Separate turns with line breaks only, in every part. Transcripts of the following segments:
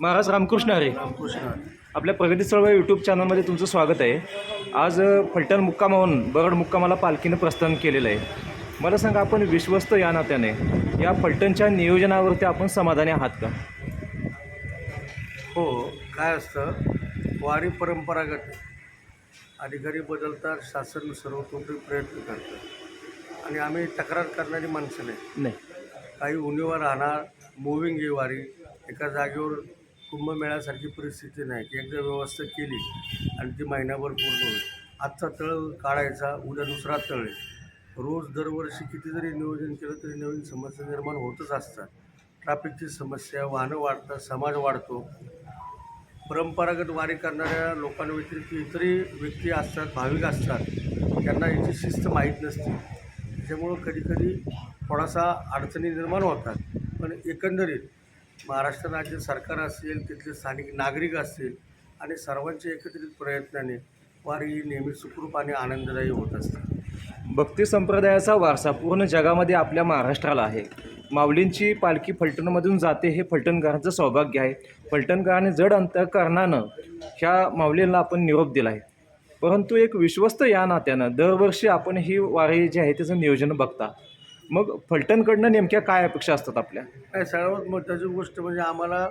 महाराज रामकृष्ण हरे.
रामकृष्ण
आपल्या प्रगती चळवळ यूट्यूब चॅनलमध्ये तुमचं स्वागत आहे. आज फलटण मुक्कामाहून बरड मुक्कामाला पालखीनं प्रस्थान केलेलं आहे. मला सांगा आपण विश्वस्त या नात्याने या फलटणच्या नियोजनावरती आपण समाधानी आहात का?
हो काय असतं वारी परंपरागत अधिकारी बदलतात शासन सर्वतोपरी प्रयत्न करतं आणि आम्ही तक्रार करणारी माणसं नाही.
नाही.
काही उणीवर राहणार मुव्हिंग ही वारी एका जागेवर कुंभमेळ्यासारखी परिस्थिती नाही. की एकदा व्यवस्था केली आणि ती महिनाभर पूर्ण होईल. आजचा तळ काढायचा उद्या दुसरा तळ आहे. रोज दरवर्षी किती जरी नियोजन केलं तरी नवीन समस्या निर्माण होतच असतात. ट्रॅफिकची समस्या वाहनं वाढतात समाज वाढतो. परंपरागत वारी करणाऱ्या लोकांव्यतिरिक्त इतरही व्यक्ती असतात भाविक असतात. त्यांना याची शिस्त माहीत नसते. त्याच्यामुळं कधीकधी थोडासा अडचणी निर्माण होतात. पण एकंदरीत महाराष्ट्र राज्य सरकार असेल तिथले स्थानिक नागरिक असतील आणि सर्वांच्या एकत्रित प्रयत्नाने वारी ही नेहमी सुखरूप आणि आनंददायी होत असते
भक्ती संप्रदायाचा वारसा पूर्ण जगामध्ये आपल्या महाराष्ट्राला आहे. माऊलींची पालखी फलटणमधून जाते हे फलटणकरांचं सौभाग्य आहे. फलटणकरांनी जड अंतकरणानं ह्या माऊलींना आपण निरोप दिला आहे परंतु एक विश्वस्त या नात्यानं दरवर्षी आपण ही वारी जी आहे त्याचं नियोजन बघता. मग फलटणकडनं नेमक्या काय अपेक्षा असतात आपल्या?
काय सर्वात महत्त्वाची गोष्ट म्हणजे आम्हाला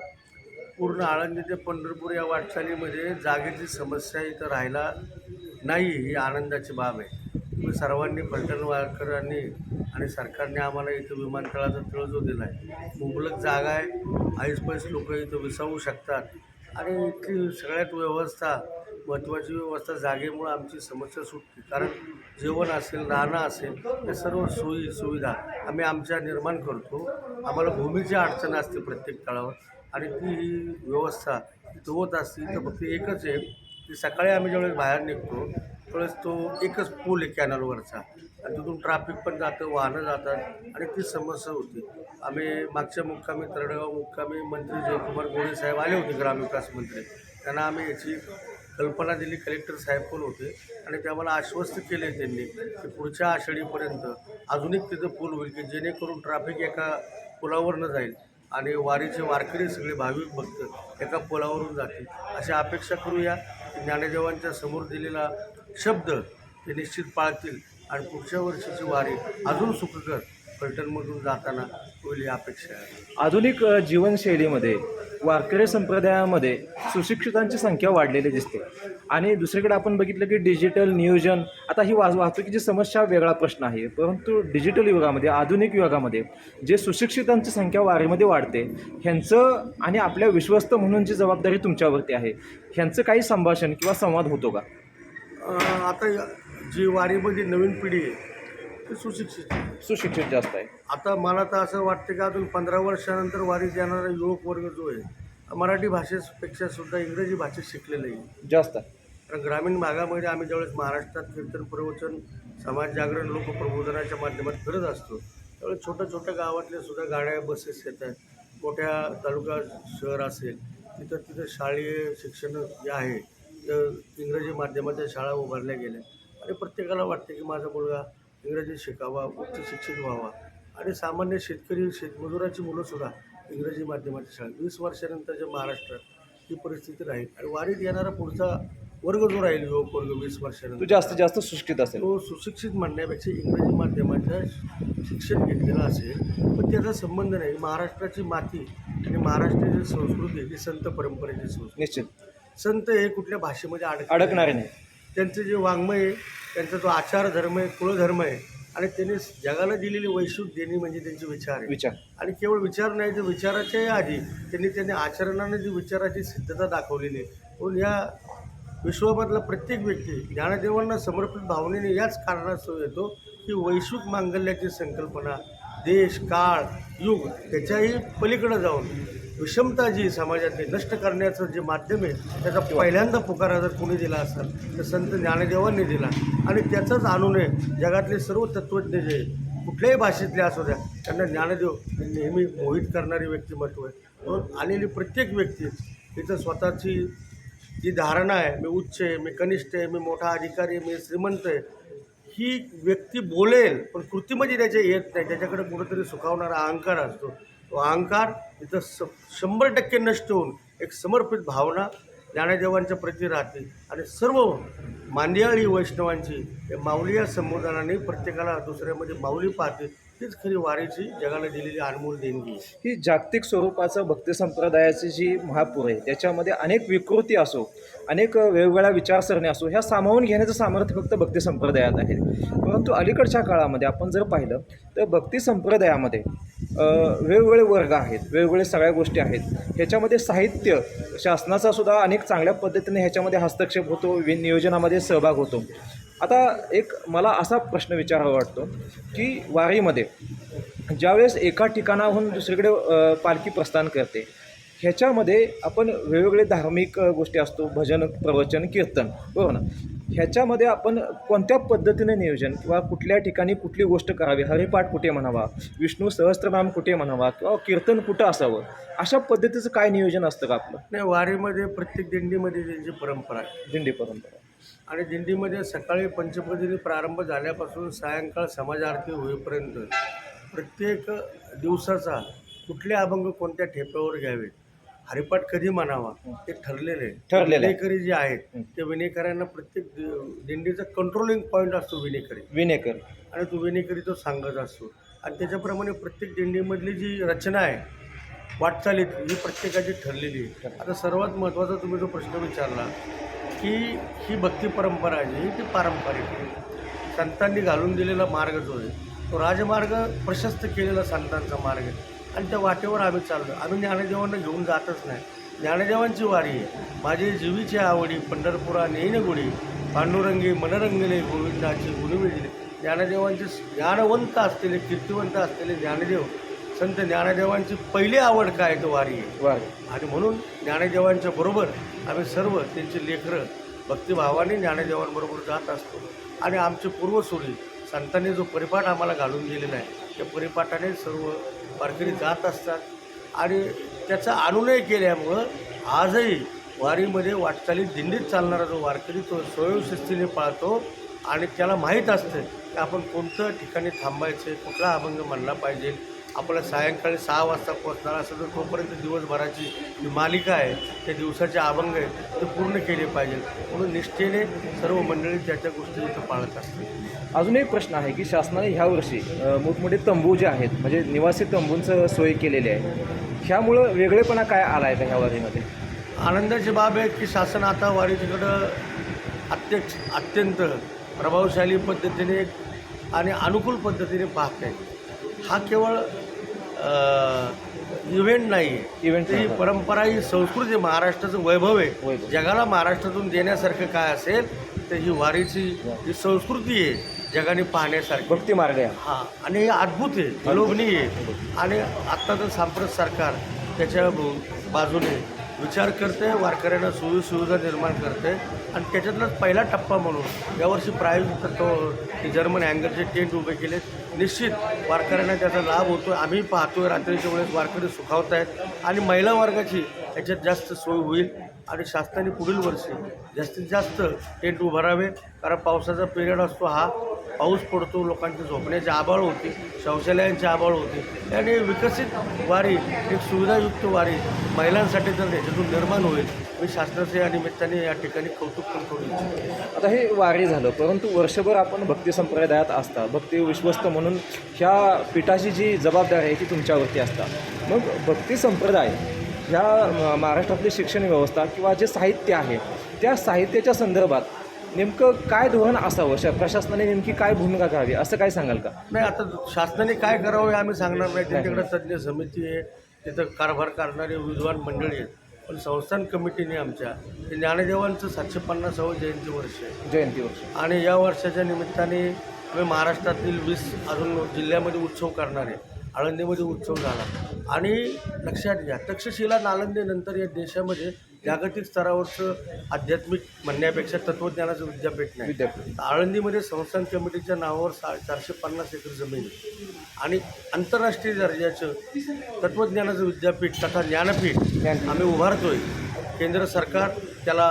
पूर्ण आळंदी ते पंढरपूर या वाटचालीमध्ये जागेची समस्या इथं राहायला नाही ही आनंदाची बाब आहे. म्हणजे सर्वांनी फलटणवारकरांनी आणि सरकारने आम्हाला इथं विमानतळाचा तळ जो दिला आहे मुबलक जागा आहे. आईस पैस लोक इथं विसावू शकतात. आणि इथली सगळ्यात व्यवस्था महत्त्वाची व्यवस्था जागेमुळं आमची समस्या सुटते कारण जेवण असेल राहणं असेल या सर्व सोयी सुविधा आम्ही आमच्या निर्माण करतो. आम्हाला भूमीची अडचण असते प्रत्येक तळावर. आणि ती ही व्यवस्था इथं होत असते तर फक्त एकच आहे की सकाळी आम्ही ज्यावेळेस बाहेर निघतो त्यावेळेस तो एकच पूल आहे कॅनलवरचा. आणि तिथून ट्रॅफिक पण जातं वाहनं जातात आणि ती समस्या होती. आम्ही मागच्या मुक्कामी तरडगाव मुक्कामी मंत्री जयकुमार गोडे साहेब आले होते ग्रामविकास मंत्री. त्यांना आम्ही याची कल्पना दिली कलेक्टर साहेब पण होते आणि त्या मला आश्वस्त केले त्यांनी की पुढच्या आषाढीपर्यंत अजून एक तिथं पूल होईल की जेणेकरून ट्रॅफिक एका पुलावरनं जाईल आणि वारीचे वारकरी सगळे भाविक भक्त एका पुलावरून जातील. अशी अपेक्षा करूया की ज्ञानदेवांच्या समोर दिलेला शब्द ते निश्चित पाळतील आणि पुढच्या वर्षीची वारी अजून सुखकर फलटणमधून जाताना बोली अपेक्षा. आहे
आधुनिक अ, जीवनशैलीमध्ये वारकरी संप्रदायामध्ये सुशिक्षितांची संख्या वाढलेली दिसते. आणि दुसरीकडे आपण बघितलं की डिजिटल नियोजन आता ही वाज वाहतुकीची समस्या वेगळा प्रश्न आहे. परंतु डिजिटल युगामध्ये आधुनिक युगामध्ये जे सुशिक्षितांची संख्या वारीमध्ये वाढते ह्यांचं आणि आपल्या विश्वस्त म्हणून जी जबाबदारी तुमच्यावरती आहे ह्यांचं काही संभाषण किंवा संवाद होतो का?
अं, आता जी वारीमध्ये नवीन पिढी आहे ती सुशिक्षित.
सुशिक्षित जास्त आहे.
आता मला तर असं वाटतं की अजून पंधरा वर्षानंतर वारीत येणारा युवक वर्ग जो आहे मराठी भाषेपेक्षा सुद्धा इंग्रजी भाषेत शिकलेलं आहे.
जास्त.
कारण ग्रामीण भागामध्ये आम्ही ज्यावेळेस महाराष्ट्रात कीर्तन प्रवचन समाज जागरण लोकप्रबोधनाच्या माध्यमात करत असतो त्यावेळेस छोट्या छोट्या गावातल्या सुद्धा गाड्या बसेस येतात मोठ्या तालुका शहर असेल तिथं तिथं शालेय शिक्षण जे आहे तर इंग्रजी माध्यमाच्या शाळा उभारल्या गेल्या. आणि प्रत्येकाला वाटते की माझा मुलगा इंग्रजी शिकावा उच्च शिक्षित व्हावा आणि सामान्य शेतकरी शेतमजुराची मुलंसुद्धा इंग्रजी माध्यमाच्या शाळा वीस वर्षानंतरच्या महाराष्ट्रात ही परिस्थिती राहील आणि वारीत येणारा पुढचा वर्ग जो राहील युवक वर्ग वीस
तू
वर्षानंतर
जास्तीत जास्त सुशिक्षित असेल.
तो सुशिक्षित म्हणण्यापेक्षा इंग्रजी माध्यमाच्या शिक्षण घेतलेलं असेल पण त्याचा संबंध नाही. महाराष्ट्राची माती आणि महाराष्ट्राची संस्कृती ही संत परंपरेची संस्कृती.
निश्चित.
संत हे कुठल्या भाषेमध्ये अडक
अडकणारे नाही
त्यांचं जे वाङ्मय आहे त्यांचा जो आचार धर्म आहे कुळधर्म आहे आणि त्यांनी जगाला दिलेली वैश्विक देणी म्हणजे त्यांचे विचार आहे.
विचार.
आणि केवळ विचार नाही तर विचाराच्या आधी त्यांनी त्यांनी आचरणाने जी विचाराची सिद्धता दाखवलेली आहे. म्हणून या विश्वामधला प्रत्येक व्यक्ती ज्ञानदेवांना समर्पित भावनेने याच कारणास्तव येतो की वैश्विक मांगल्याची संकल्पना देश काळ युग त्याच्याही पलीकडे जाऊन विषमता जी समाजातली नष्ट करण्याचं जे माध्यम आहे त्याचा पहिल्यांदा पुकारा जर कोणी दिला असेल तर संत ज्ञानदेवांनी दिला. आणि त्याचाच आणूने जगातले सर्व तत्त्वज्ञ जे कुठल्याही भाषेतले असू द्या त्यांना ज्ञानदेव नेहमी मोहित करणारी व्यक्तिमत्व आहे. म्हणून आलेली प्रत्येक व्यक्ती तिथं स्वतःची जी धारणा आहे मी उच्च आहे मी कनिष्ठ आहे मी मोठा अधिकारी आहे मी श्रीमंत आहे ही व्यक्ती बोलेल पण कृतीमध्ये त्याच्या येत नाही त्याच्याकडे कुठंतरी सुखावणारा अहंकार असतो. तो अहंकार इथं स शंभर टक्के नष्ट होऊन एक समर्पित भावना ज्ञानदेवांच्या प्रती राहते. आणि सर्व मांदियाळी वैष्णवांची माऊली या संबोधनाने प्रत्येकाला दुसऱ्यामध्ये माऊली पाहते. तीच खरी वारीची जगाला दिलेली अनमोल देणगी.
ही जागतिक स्वरूपाचं भक्ती संप्रदायाची जी महापूर आहे त्याच्यामध्ये अनेक विकृती असो अनेक वेगवेगळ्या विचारसरणी असो ह्या सामावून घेण्याचं सामर्थ्य फक्त भक्ती संप्रदायात आहे. परंतु अलीकडच्या काळामध्ये आपण जर पाहिलं तर भक्ती संप्रदायामध्ये वेगवेगळे वर्ग आहेत वेगवेगळे सगळ्या गोष्टी आहेत. ह्याच्यामध्ये साहित्य शासनाचा सुद्धा अनेक चांगल्या पद्धतीने ह्याच्यामध्ये हस्तक्षेप होतो वि नियोजनामध्ये सहभाग होतो. आता एक मला असा प्रश्न विचारावा वाटतो की वारीमध्ये ज्यावेळेस एका ठिकाणाहून दुसरीकडे पालखी प्रस्थान करते ह्याच्यामध्ये आपण वेगवेगळे धार्मिक गोष्टी असतो भजन प्रवचन कीर्तन बरोबर ना? ह्याच्यामध्ये आपण कोणत्या पद्धतीने नियोजन किंवा कुठल्या ठिकाणी कुठली गोष्ट करावी? हरिपाठ कुठे म्हणावा? विष्णू सहस्त्रनाम कुठे म्हणावा? किंवा कीर्तन कुठं असावं? अशा पद्धतीचं काय नियोजन असतं का आपलं?
नाही वारीमध्ये प्रत्येक दिंडीमध्ये त्यांची परंपरा आहे.
दिंडी परंपरा.
आणि दिंडीमध्ये सकाळी पंचपदीने प्रारंभ झाल्यापासून सायंकाळ समाज आरती होईपर्यंत प्रत्येक दिवसाचा कुठले अभंग कोणत्या ठेप्यावर घ्यावे हरिपाठ कधी म्हणावा? ते ठरलेले आहे.
ठरलेलं आहे.
विनेकरी जे आहेत
हं.
ते विनेकऱ्यांना प्रत्येक दि- दिंडीचा कंट्रोलिंग पॉईंट असतो विनेकरी.
विनेकर.
आणि तो विनेकरी तो सांगत असतो. आणि त्याच्याप्रमाणे प्रत्येक दिंडीमधली जी रचना आहे वाटचालीत ही प्रत्येकाची ठरलेली आहे. आता सर्वात महत्त्वाचा तुम्ही जो प्रश्न विचारला की ही भक्ती परंपरा जी आहे ती पारंपरिक आहे. संतांनी घालून दिलेला मार्ग जो आहे तो राजमार्ग प्रशस्त केलेला संतांचा मार्ग आहे. आणि त्या वाटेवर आम्ही चाललो आम्ही ज्ञानदेवांना घेऊन जातच नाही. ज्ञानदेवांची वारी आहे. माझी जीवीची आवडी पंढरपुरा नेईन गुढी पांडुरंगी मनरंगले गोविंदाची गुणविजली ज्ञानदेवांचे ज्ञानवंत असलेले कीर्तिवंत असलेले ज्ञानदेव संत ज्ञानदेवांची पहिली आवड काय तो वारी आहे.
वार.
आणि म्हणून ज्ञानदेवांच्या बरोबर आम्ही सर्व त्यांची लेकरं भक्तिभावाने ज्ञानदेवांबरोबर जात असतो. आणि आमचे पूर्वसुरी संतांनी जो परिपाठ आम्हाला घालून दिलेला आहे त्या परिपाठाने सर्व वारकरी जात असतात. आणि त्याचा अनुनय केल्यामुळं आजही वारीमध्ये वाटचाली दिंडीत चालणारा जो वारकरी तो स्वयंशिस्तीने पाळतो. आणि त्याला माहीत असतं की आपण कोणतं ठिकाणी थांबायचं कुठला अभंग म्हणला पाहिजे. आपल्याला सायंकाळी सहा वाजता पोहोचणार असं तर तोपर्यंत दिवसभराची जी मालिका आहे त्या दिवसाचे अभंग आहे ते पूर्ण केले पाहिजे म्हणून निष्ठेने सर्व मंडळी त्याच्या गोष्टी इथं पाळत असतात.
अजून एक प्रश्न आहे की शासनाने ह्या वर्षी अ, मोठमोठे तंबू जे आहेत म्हणजे निवासी तंबूंचं सोय केलेली आहे ह्यामुळं वेगळेपणा काय आला आहे का ह्या वारीमध्ये
आनंदाची बाब आहे की शासन आता वारीकडं अत्यक्ष अत्यंत प्रभावशाली पद्धतीने आणि अनुकूल पद्धतीने पाहत आहे. हा केवळ इव्हेंट नाही आहे
इव्हेंट
ही परंपरा ही संस्कृती महाराष्ट्राचं वैभव आहे. जगाला महाराष्ट्रातून देण्यासारखं काय असेल तर ही वारीची जी संस्कृती आहे. जगाने पाहण्यासारखी.
भक्ती मार्ग आहे.
हा आणि हे अद्भुत आहे विलोभनीय आहे. आणि आत्ताचं सांप्रत सरकार त्याच्या बाजूने विचार करते वारकऱ्यांना सुविधा निर्माण करते. आणि त्याच्यातलाच पहिला टप्पा म्हणून यावर्षी प्रायोजित तो ते जर्मन अँगलचे टेंट उभे केले. निश्चित वारकऱ्यांना त्याचा लाभ होतो आम्ही पाहतोय रात्रीच्या वेळेस वारकरी सुखावत आहेत. आणि महिला वर्गाची याच्यात जास्त सोय होईल. आणि शासनाने पुढील वर्षी जास्तीत जास्त टेंट उभारावे. कारण पावसाचा पिरियड असतो हा. पाऊस पडतो लोकांची झोपण्याची आबाळ होती शौचालयांची आबाळ होती. आणि विकसित वारी एक सुविधायुक्त वारी महिलांसाठी जर याच्यातून निर्माण होईल. मी शासनाचे या निमित्ताने या ठिकाणी कौतुक पण करू
आता हे वारी झालं परंतु वर्षभर आपण भक्ती संप्रदायात असता भक्ती विश्वस्त म्हणून ह्या पीठाची जी जबाबदारी आहे ती तुमच्यावरती असतात मग भक्ती संप्रदाय ह्या म- महाराष्ट्रातली शिक्षण व्यवस्था किंवा जे साहित्य आहे त्या साहित्याच्या संदर्भात नेमकं काय धोरण असावं? श प्रशासनाने नेमकी काय भूमिका घ्यावी? असं काय सांगाल का?
नाही आता शासनाने काय करावं हे आम्ही सांगणार नाही. त्यांच्याकडे तज्ज्ञ समिती आहे. तिथं कारभार करणारे विद्वान मंडळी आहेत. पण संस्थान कमिटीने आमच्या हे ज्ञानदेवांचं सातशे पन्नासावं जयंती वर्ष आहे.
जयंती वर्ष.
आणि या वर्षाच्या निमित्ताने आम्ही महाराष्ट्रातील वीस अजून जिल्ह्यामध्ये उत्सव करणार आहे आळंदीमध्ये उत्सव झाला. आणि लक्षात घ्या तक्षशिला नालंदीनंतर या देशामध्ये जागतिक स्तरावरचं आध्यात्मिक म्हणण्यापेक्षा तत्त्वज्ञानाचं विद्यापीठ नाही
विद्यापीठ
आळंदीमध्ये संस्थान कमिटीच्या नावावर सा चारशे पन्नास एकर जमीन. आणि आंतरराष्ट्रीय दर्जाचं तत्त्वज्ञानाचं विद्यापीठ तथा ज्ञानपीठ. आम्ही उभारतोय केंद्र सरकार त्याला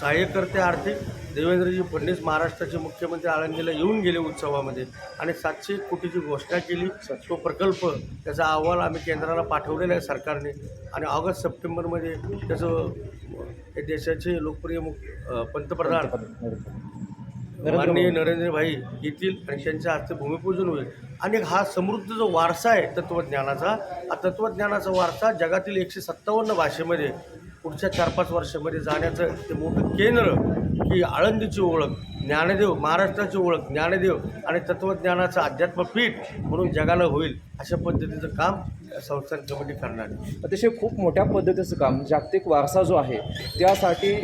सहाय्य करते आर्थिक देवेंद्रजी फडणवीस महाराष्ट्राचे मुख्यमंत्री आळंदीला येऊन गेले उत्सवामध्ये आणि सातशे कोटीची घोषणा केली. तो प्रकल्प त्याचा अहवाल आम्ही केंद्राला पाठवलेला आहे सरकारने. आणि ऑगस्ट सप्टेंबरमध्ये त्याचं हे देशाचे लोकप्रिय मुख अ, पंतप्रधान माननीय. नरेंद्रभाई येतील आणि त्यांच्या हस्ते भूमिपूजन होईल. आणि हा समृद्ध जो वारसा आहे तत्त्वज्ञानाचा हा तत्त्वज्ञानाचा वारसा जगातील एकशे सत्तावन्न भाषेमध्ये पुढच्या चार पाच वर्षामध्ये जाण्याचं ते मोठं केंद्र की आळंदीची ओळख ज्ञानदेव महाराष्ट्राची ओळख ज्ञानदेव आणि तत्त्वज्ञानाचं अध्यात्मपीठ म्हणून जगाला होईल अशा पद्धतीचं काम संस्थान कमिटी करणार
अतिशय खूप मोठ्या पद्धतीचं काम जागतिक वारसा जो आहे त्यासाठी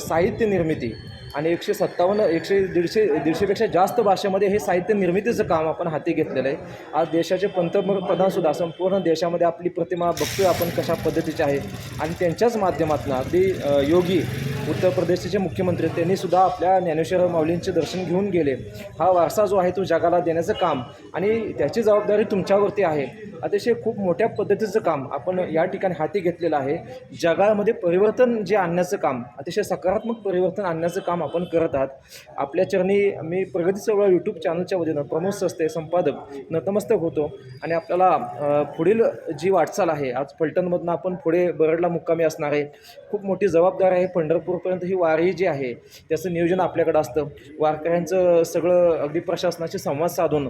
साहित्य निर्मिती आणि एकशे सत्तावन्न एकशे दीडशे दीडशेपेक्षा जास्त भाषेमध्ये हे साहित्य निर्मितीचं काम आपण हाती घेतलेलं आहे. आज देशाचे पंतप्रधानसुद्धा संपूर्ण देशामध्ये आपली प्रतिमा बघतोय आपण कशा पद्धतीची आहे. आणि त्यांच्याच माध्यमातून अगदी योगी उत्तर प्रदेशचे मुख्यमंत्री त्यांनीसुद्धा आपल्या ज्ञानेश्वर माऊलींचे दर्शन घेऊन गेले. हा वारसा जो आहे तो जगाला देण्याचं काम आणि त्याची जबाबदारी तुमच्यावरती आहे. अतिशय खूप मोठ्या पद्धतीचं काम आपण या ठिकाणी हाती घेतलेलं आहे. जगामध्ये परिवर्तन जे आणण्याचं काम अतिशय सकारात्मक परिवर्तन आणण्याचं काम आपण करत आहात. आपल्या चरणी मी प्रगती चळवळ यूट्यूब चॅनलच्या वतीनं प्रमोद असते संपादक नतमस्तक होतो आणि आपल्याला पुढील जी वाटचाल आहे आज फलटणमधनं आपण पुढे बरडला मुक्कामी असणार आहे. खूप मोठी जबाबदारी आहे पंढरपूर पंढरपूरपर्यंत ही वारी जी आहे त्याचं नियोजन आपल्याकडं असतं. वारकऱ्यांचं सगळं अगदी प्रशासनाशी संवाद साधून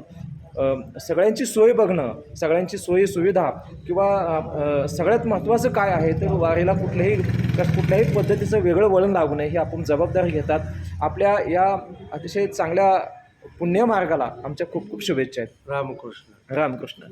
सगळ्यांची सोय बघणं सगळ्यांची सोयी सुविधा किंवा सगळ्यात महत्त्वाचं काय आहे तर वारीला कुठल्याही कुठल्याही पद्धतीचं वेगळं वळण लागू नये ही आपण जबाबदारी घेतात. आपल्या या अतिशय चांगल्या पुण्यमार्गाला आमच्या खूप खूप शुभेच्छा आहेत.
रामकृष्ण.
रामकृष्ण.